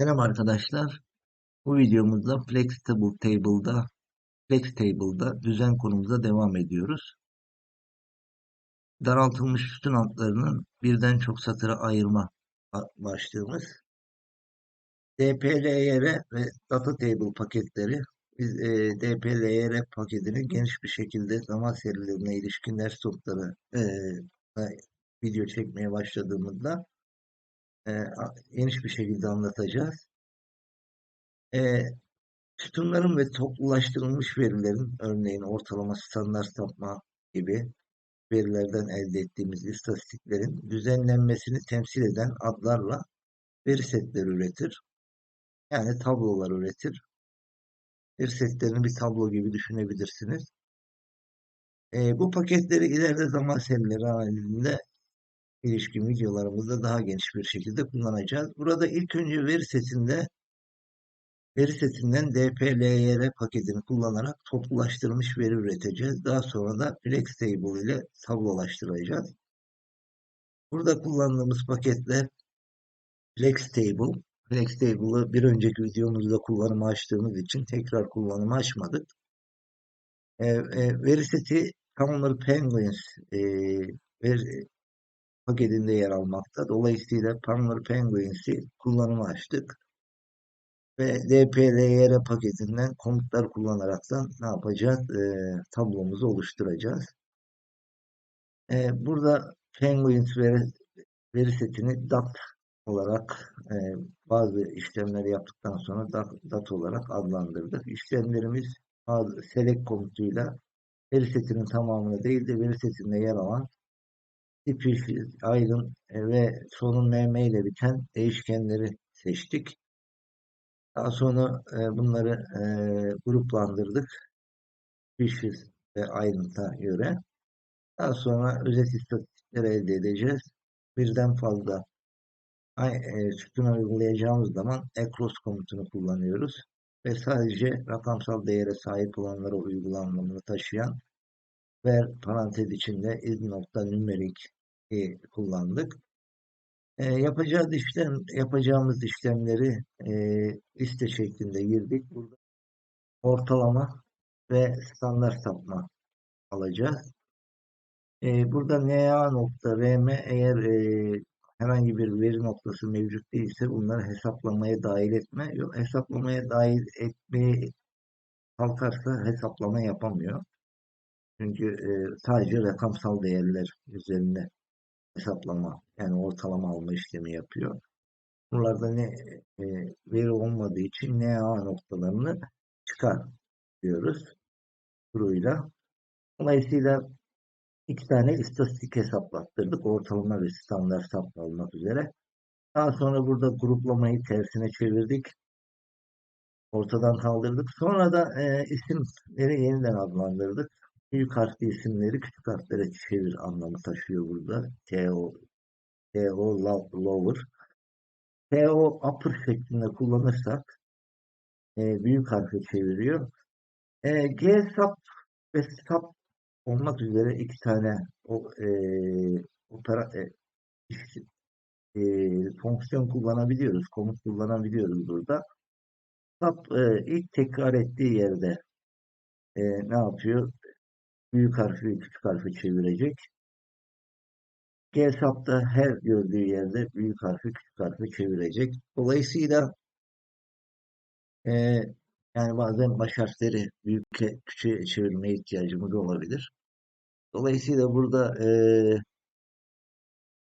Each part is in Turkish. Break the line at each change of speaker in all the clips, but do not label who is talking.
Selam arkadaşlar. Bu videomuzda Flextable Table'da Flex Table'da düzen konumuza devam ediyoruz. Daraltılmış sütun altlarının birden çok satıra ayırma başlığımız. DPLR ve Data Table paketleri biz e, DPLR paketini geniş bir şekilde zaman serilerine ilişkin ders notları e, video çekmeye başladığımızda e, geniş bir şekilde anlatacağız. E, sütunların ve toplulaştırılmış verilerin örneğin ortalama standart sapma gibi verilerden elde ettiğimiz istatistiklerin düzenlenmesini temsil eden adlarla veri setleri üretir. Yani tablolar üretir. Veri setlerini bir tablo gibi düşünebilirsiniz. E, bu paketleri ileride zaman serileri analizinde ilişkin videolarımızda daha geniş bir şekilde kullanacağız. Burada ilk önce veri setinde veri setinden DPLR paketini kullanarak toplulaştırılmış veri üreteceğiz. Daha sonra da Flex Table ile tablolaştıracağız. Burada kullandığımız paketler Flex Table. Flex Table'ı bir önceki videomuzda kullanımı açtığımız için tekrar kullanımı açmadık. E, e, veri seti Camel Penguins e, veri, paketinde yer almakta. Dolayısıyla Pamela Penguins'i kullanıma açtık. Ve DPLR paketinden komutlar kullanaraktan ne yapacağız? E, tablomuzu oluşturacağız. E, burada Penguins veri, veri setini DAT olarak e, bazı işlemleri yaptıktan sonra DAT, DAT olarak adlandırdık. İşlemlerimiz select komutuyla veri setinin tamamını değil de veri setinde yer alan tipi, aydın e, ve sonu mm ile biten değişkenleri seçtik. Daha sonra e, bunları e, gruplandırdık. Species ve ayrıntıya göre. Daha sonra özet istatistikleri elde edeceğiz. Birden fazla sütuna uygulayacağımız zaman across komutunu kullanıyoruz. Ve sadece rakamsal değere sahip olanlara uygulanmamını taşıyan ver parantez içinde is nokta numerik e, kullandık. E, yapacağız işlem, yapacağımız işlemleri e, liste şeklinde girdik. Burada ortalama ve standart sapma alacağız. E, burada NA nokta RM eğer e, herhangi bir veri noktası mevcut değilse bunları hesaplamaya dahil etme. Yok, hesaplamaya dahil etmeye kalkarsa hesaplama yapamıyor. Çünkü e, sadece rakamsal değerler üzerinde hesaplama yani ortalama alma işlemi yapıyor. Buralarda ne e, veri olmadığı için ne A noktalarını çıkar diyoruz kuruyla. Dolayısıyla iki tane istatistik hesaplattırdık. Ortalama ve standart sapma olmak üzere. Daha sonra burada gruplamayı tersine çevirdik. Ortadan kaldırdık. Sonra da e, isimleri yeniden adlandırdık. Büyük harfli isimleri küçük harflere çevir anlamı taşıyor burada. TO, TO lower. TO upper şeklinde kullanırsak e, büyük harfe çeviriyor. E, G sap ve sap olmak üzere iki tane o e, opera, e, e, fonksiyon kullanabiliyoruz, komut kullanabiliyoruz burada. Sap e, ilk tekrar ettiği yerde e, ne yapıyor? Büyük harfi küçük harfi çevirecek. G hesapta her gördüğü yerde büyük harfi küçük harfi çevirecek. Dolayısıyla e, yani bazen baş harfleri büyüke küçüğe çevirmeye ihtiyacımız olabilir. Dolayısıyla burada e,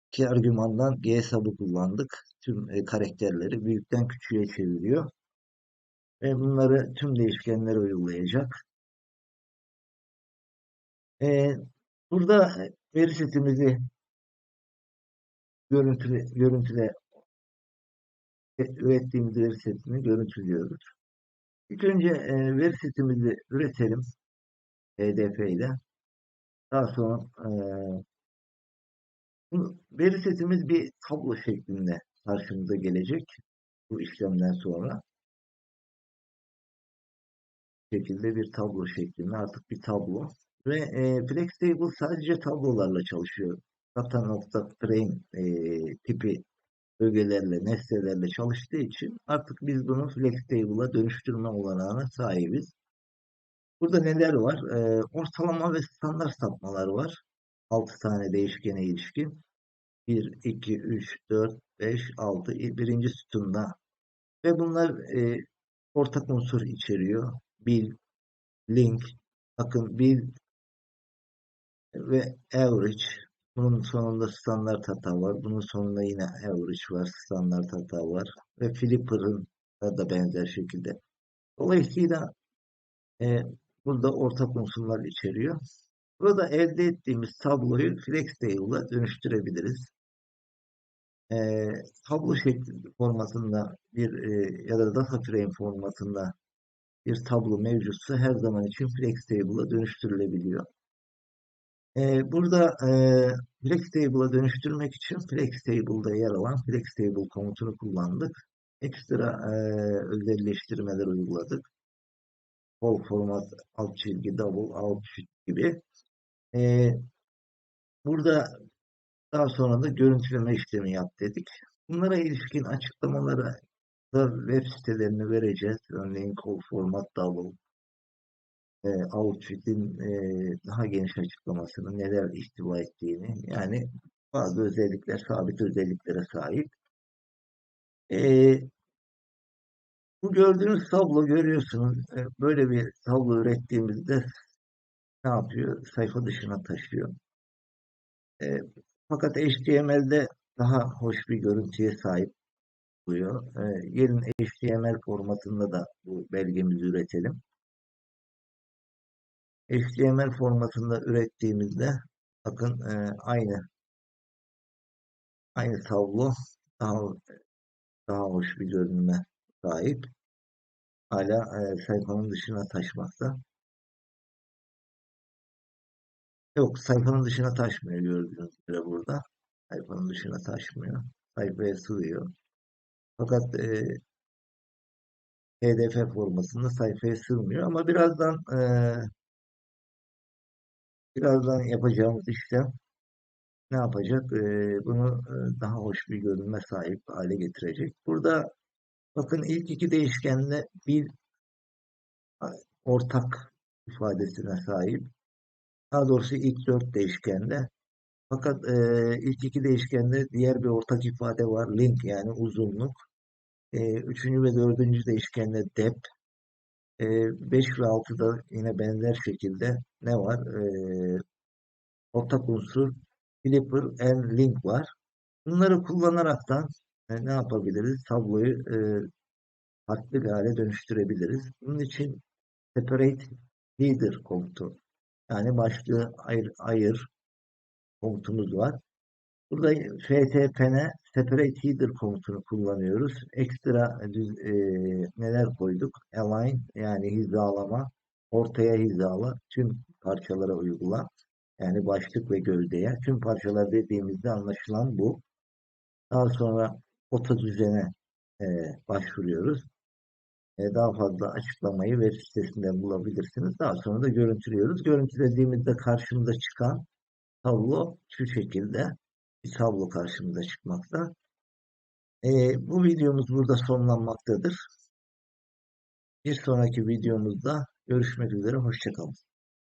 iki argümandan G hesabı kullandık. Tüm e, karakterleri büyükten küçüğe çeviriyor. Ve bunları tüm değişkenlere uygulayacak. Burada veri setimizi görüntüle, görüntüle ürettiğimiz veri setini görüntülüyoruz. İlk önce e, veri setimizi üretelim PDF ile. Daha sonra e, veri setimiz bir tablo şeklinde karşımıza gelecek bu işlemden sonra. Bu şekilde bir tablo şeklinde artık bir tablo. Ve e, FlexTable sadece tablolarla çalışıyor. Data.frame e, tipi ögelerle, nesnelerle çalıştığı için artık biz bunu flex table'a dönüştürme olanağına sahibiz. Burada neler var? Ee, ortalama ve standart sapmalar var. 6 tane değişkene ilişkin. 1, 2, 3, 4, 5, 6 birinci sütunda. Ve bunlar e, ortak unsur içeriyor. Bil, link, bakın bil ve average. Bunun sonunda standart hata var. Bunun sonunda yine average var, standart hata var. Ve flipper'ın da benzer şekilde. Dolayısıyla e, burada ortak unsurlar içeriyor. Burada elde ettiğimiz tabloyu flex table'a dönüştürebiliriz. E, tablo şekli formatında bir e, ya da data frame formatında bir tablo mevcutsa her zaman için flex table'a dönüştürülebiliyor. Burada e, flex table'a dönüştürmek için flex table'da yer alan flex table komutunu kullandık. Ekstra özelleştirmeler uyguladık. Whole format, alt çizgi, double, alt gibi. E, burada daha sonra da görüntüleme işlemi yap dedik. Bunlara ilişkin açıklamaları da web sitelerini vereceğiz. Örneğin call format double, e, Outfit'in e, daha geniş açıklamasını, neler ihtiva ettiğini, yani bazı özellikler, sabit özelliklere sahip. E, bu gördüğünüz tablo görüyorsunuz. E, böyle bir tablo ürettiğimizde ne yapıyor? Sayfa dışına taşıyor. E, fakat HTML'de daha hoş bir görüntüye sahip oluyor. E, gelin HTML formatında da bu belgemizi üretelim. HTML formatında ürettiğimizde bakın e, aynı aynı tablo daha daha hoş bir görünüme sahip. Hala e, sayfanın dışına taşmakta. Yok sayfanın dışına taşmıyor gördüğünüz gibi burada. Sayfanın dışına taşmıyor. Sayfaya sığıyor. Fakat e, PDF formasında sayfaya sığmıyor ama birazdan e, birazdan yapacağımız işlem ne yapacak? Bunu daha hoş bir görünme sahip hale getirecek. Burada bakın ilk iki değişkenle bir ortak ifadesine sahip. Daha doğrusu ilk dört değişkende. Fakat e, ilk iki değişkende diğer bir ortak ifade var. Link yani uzunluk. E, üçüncü ve dördüncü değişkende depth. E, 5 ve 6'da yine benzer şekilde ne var? E, ortak unsur flipper and link var. Bunları kullanaraktan e, ne yapabiliriz? Tabloyu e, farklı bir hale dönüştürebiliriz. Bunun için separate header komutu yani başlığı ayır, ayır komutumuz var. Burada ftpn separate header komutunu kullanıyoruz. Ekstra düz, e, neler koyduk? Align yani hizalama, ortaya hizala, tüm parçalara uygula. Yani başlık ve gövdeye. Tüm parçalar dediğimizde anlaşılan bu. Daha sonra ota düzene e, başvuruyoruz. E, daha fazla açıklamayı web sitesinden bulabilirsiniz. Daha sonra da görüntülüyoruz. Görüntülediğimizde karşımıza çıkan tablo şu şekilde bir tablo karşımıza çıkmakta. E, bu videomuz burada sonlanmaktadır. Bir sonraki videomuzda görüşmek üzere. Hoşçakalın.